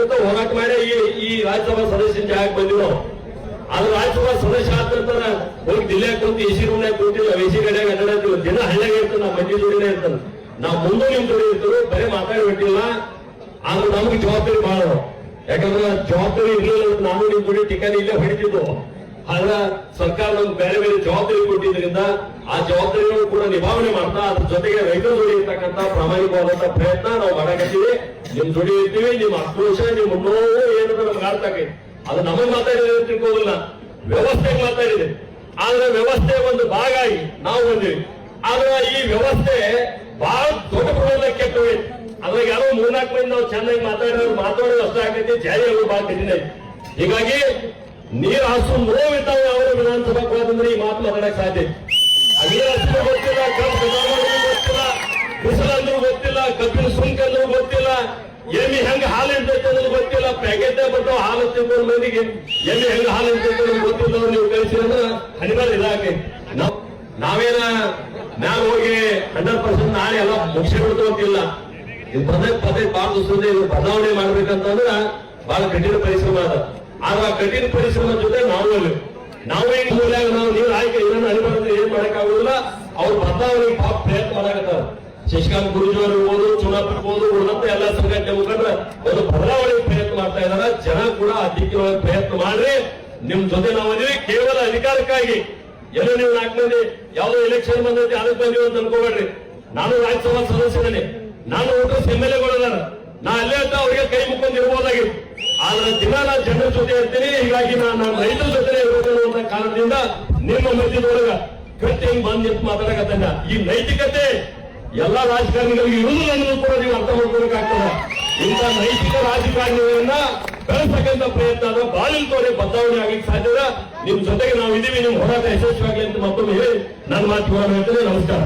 ಅಂತ ಹೋರಾಟ ಮಾಡಿ ಈ ಈ ರಾಜ್ಯಸಭಾ ಸದಸ್ಯನ ಜಾಗಕ್ಕೆ ಬಂದಿವಿ ಅದು ರಾಜ್ಯಸಭಾ ಸದಸ್ಯ ಆದ ನಂತರ ಹೋಗಿ ದಿಲ್ಲಿಯಾಗ ಕುಂತು ಎಸಿ ರೂಮ್ನಾಗ ಕೂತಿಲ್ಲ ಎಸಿ ಗಡಿಯಾಗ ಅಡ್ಡಾಡ್ತೀವಿ ದಿನ ಹಳ್ಳಿಯಾಗ ಇರ್ತಾನೆ ನಾವು ಮಂದಿ ಜೋಡಿನೇ ಇರ್ತಾನೆ ನಾವು ಮುಂದೆ ನಿಮ್ ಜೋಡಿ ಇರ್ತೀವಿ ಬರೀ ಮಾತಾಡಿ ಬಿಟ್ಟಿಲ್ಲ ಆದ್ರೆ ನಮ್ಗೆ ಜವಾಬ್ದಾರಿ ಬಹಳ ಯಾಕಂದ್ರೆ ಜವಾಬ್ದಾರಿ ಇರ್ಲಿಲ್ಲ ನಾನು ನಿಮ್ ಜೋಡಿ ಟಿಕೆಟ್ ಇಲ್ಲೇ ಹೊಡಿತಿದ್ದು. ಆದ್ರೆ ಸರ್ಕಾರ ನಮ್ಗೆ ಬೇರೆ ಬೇರೆ ಜವಾಬ್ದಾರಿ ಕೊಟ್ಟಿದ್ರಿಂದ ಆ ಜವಾಬ್ದಾರಿಯನ್ನು ಕೂಡ ನಿಭಾವಣೆ ಮಾಡ್ತಾ, ಅದ್ರ ಜೊತೆಗೆ ರೈತರ ಜೋಡಿ ಇರ್ತಕ್ಕಂಥ ಪ್ರಾಮಾಣಿಕವಾದಂತ ಪ್ರಯತ್ನ ನಾವು ಮಾಡಕತ್ತೀವಿ. ನಿಮ್ ದುಡಿಯುತ್ತೀವಿ ನಿಮ್ ಆಕ್ರೋಶ ನಿಮ್ ನೋವು ಏನು ನಮ್ಗೆ ಆಗೈತೆ. ಅದು ನಮಗ್ ಮಾತಾಡಿದ್ರೆ ತಿಳ್ಕೋದಿಲ್ಲ ವ್ಯವಸ್ಥೆಗೆ ಮಾತಾಡಿದೆ ಆದ್ರೆ ವ್ಯವಸ್ಥೆ ಒಂದು ಭಾಗ ಆಗಿ ನಾವು ಬಂದಿವಿ. ಆದ್ರೆ ಈ ವ್ಯವಸ್ಥೆ ಬಹಳ ದೊಡ್ಡ ಪ್ರಮಾಣದಲ್ಲಿ ಕೆಟ್ಟ ಹೋಗೈತೆ ಅದ್ರಾಗ ಯಾರೋ ಮೂರ್ನಾಲ್ಕು ಮಂದಿ ನಾವು ಚೆನ್ನಾಗಿ ಮಾತಾಡಿದ್ರೆ ಮಾತಾಡೋದು ಅಷ್ಟ ಆಗೈತಿ, ಜಾರಿ ಆಗೋ ಬಹಳ ಕಠಿಣ ಹೀಗಾಗಿ ನೀರ್ ಹಾಸು ನೋವಿದ್ದಾವೆ ಅವರ ವಿಧಾನಸಭಾ ಬಂದ್ರೆ ಈ ಮಾತು ಮಾತಾಡಕ್ ಸಾಧ್ಯ ನೀರ್ ಹಾಸು ಗೊತ್ತಿಲ್ಲ ಕಬ್ಬು ಗೊತ್ತಿಲ್ಲ, ಬಿಸಿಲು ಅಂದ್ರೂ ಗೊತ್ತಿಲ್ಲ ಕಬ್ಬಿನ ಸುಂಕ ಅಂದ್ರೂ ಗೊತ್ತಿಲ್ಲ. ಎಮ್ಮಿ ಹೆಂಗ ಹಾಲು ಇರ್ತೈತೆ ಅನ್ನೋದು ಗೊತ್ತಿಲ್ಲ. ಪ್ಯಾಕೆಟ್ ಬರ್ತಾವ ಹಾಲು ತಿಂಕೊಂಡು ಮಂದಿಗೆ. ಎಮ್ಮಿ ಹೆಂಗ ಹಾಲು ಇರ್ತೈತೆ ಅನ್ನೋದು ಗೊತ್ತಿಲ್ಲ ಅವ್ರು ನೀವು ಕಳಿಸಿ ಅಂದ್ರೆ ಹನಿಬಾರ ಇಲಾಖೆ ನಾವ್ ನಾವೇನ ಮ್ಯಾಲ ಹೋಗಿ ಹಂಡ್ರೆಡ್ ಪರ್ಸೆಂಟ್ ನಾಳೆ ಎಲ್ಲ ಮುಗಿಸಿ ಬಿಡ್ತೋತಿಲ್ಲ ಇದು ಪದೇ ಪದೇ ಬಹಳ ದಿವಸದಿಂದ ಇದು ಬದಲಾವಣೆ ಮಾಡ್ಬೇಕಂತಂದ್ರ ಬಹಳ ಕಠಿಣ ಪರಿಶ್ರಮ ಅದ. ಆದ್ರೆ ಆ ಕಠಿಣ ಪರಿಶ್ರಮ ಜೊತೆ ನಾವು ನಾವು ಈಗ ಮೂಲ್ಯಾಗ ನಾವು ನೀವು ಆಯ್ಕೆ ಇದನ್ನ ಅನುಭವ ಏನ್ ಮಾಡಕ್ಕಾಗುದಿಲ್ಲ ಅವ್ರು ಬದಲಾವಣೆಗೆ ಪಾಪ ಪ್ರಯತ್ನ ಮಾಡಕತ್ತಾರ. ಶಶಿಕಾಂತ್ ಗುರುಜಿಯವರು ಇರ್ಬೋದು ಚುನಾವ್ ಇರ್ಬೋದು ಉಳಿದಂತ ಎಲ್ಲ ಸಂಘಟನೆ ಮುಖಂಡರು. ಒಂದು ಬದಲಾವಣೆ ಪ್ರಯತ್ನ ಮಾಡ್ತಾ ಇದಾರ ಜನ ಕೂಡ ಆ ದಿಕ್ಕಿನೊಳಗೆ ಪ್ರಯತ್ನ ಮಾಡ್ರಿ. ನಿಮ್ ಜೊತೆ ನಾವು ಕೇವಲ ಅಧಿಕಾರಕ್ಕಾಗಿ. ಎಲ್ಲೋ ನೀವು ನಾಲ್ಕು ಮಂದಿ, ಯಾವ್ದೋ ಎಲೆಕ್ಷನ್ ಬಂದೈತಿ, ಅದಕ್ಕೆ ಬಂದಿವಿ ಅಂತ ಅನ್ಕೋಬೇಡ್ರಿ. ನಾನು ರಾಜ್ಯಸಭಾ ಸದಸ್ಯನೇ. ನಾನು ಒಟ್ಟು ಎಂ ಎಲ್ ಎಗಳಿದಾರ ನಾ ಅಲ್ಲೇ ಅಂತ ಅವ್ರಿಗೆ ಕೈ ಮುಕ್ಕೊಂಡು ಇರ್ಬೋದಾಗಿತ್ತು ಆದ್ರೆ ದಿನ ನಾನು ಜನರ ಜೊತೆ ಇರ್ತೀನಿ. ಹೀಗಾಗಿ ನಾನು ನಾನು ರೈತರ ಜೊತೆ ಇರಬೇಕು ಅಂತ ಕಾರಣದಿಂದ ನಿಮ್ಮ ಮಧ್ಯದೊಳಗ ಕಟ್ಟಿ ಬಂದ್ ನಿಂತು ಈ ನೈತಿಕತೆ ಎಲ್ಲಾ ರಾಜಕಾರಣಿಗಳಿಗೆ ಇರುವುದಿಲ್ಲ ಅನ್ನೋದು ಕೂಡ ನೀವು ಅರ್ಥ ಮಾಡ್ಕೋಬೇಕಾಗ್ತದೆ ಇಂಥ ನೈತಿಕ ರಾಜಕಾರಣಿಗಳನ್ನ ಬೆಳೆಸತಕ್ಕಂಥ ಪ್ರಯತ್ನ ಅದ ಬಾಳಿನ ತೋರೆ ಬದಲಾವಣೆ ಆಗಲಿಕ್ಕೆ ಸಾಧ್ಯ. ನಿಮ್ ಜೊತೆಗೆ ನಾವು ಇದೀವಿ ನಿಮ್ ಹೋರಾಟ ಯಶಸ್ವಿಯಾಗಲಿ ಅಂತ ಮತ್ತೊಮ್ಮೆ ಹೇಳಿ, ನನ್ನ ಮಾತು ಹೇಳ್ತೇನೆ ನಮಸ್ಕಾರ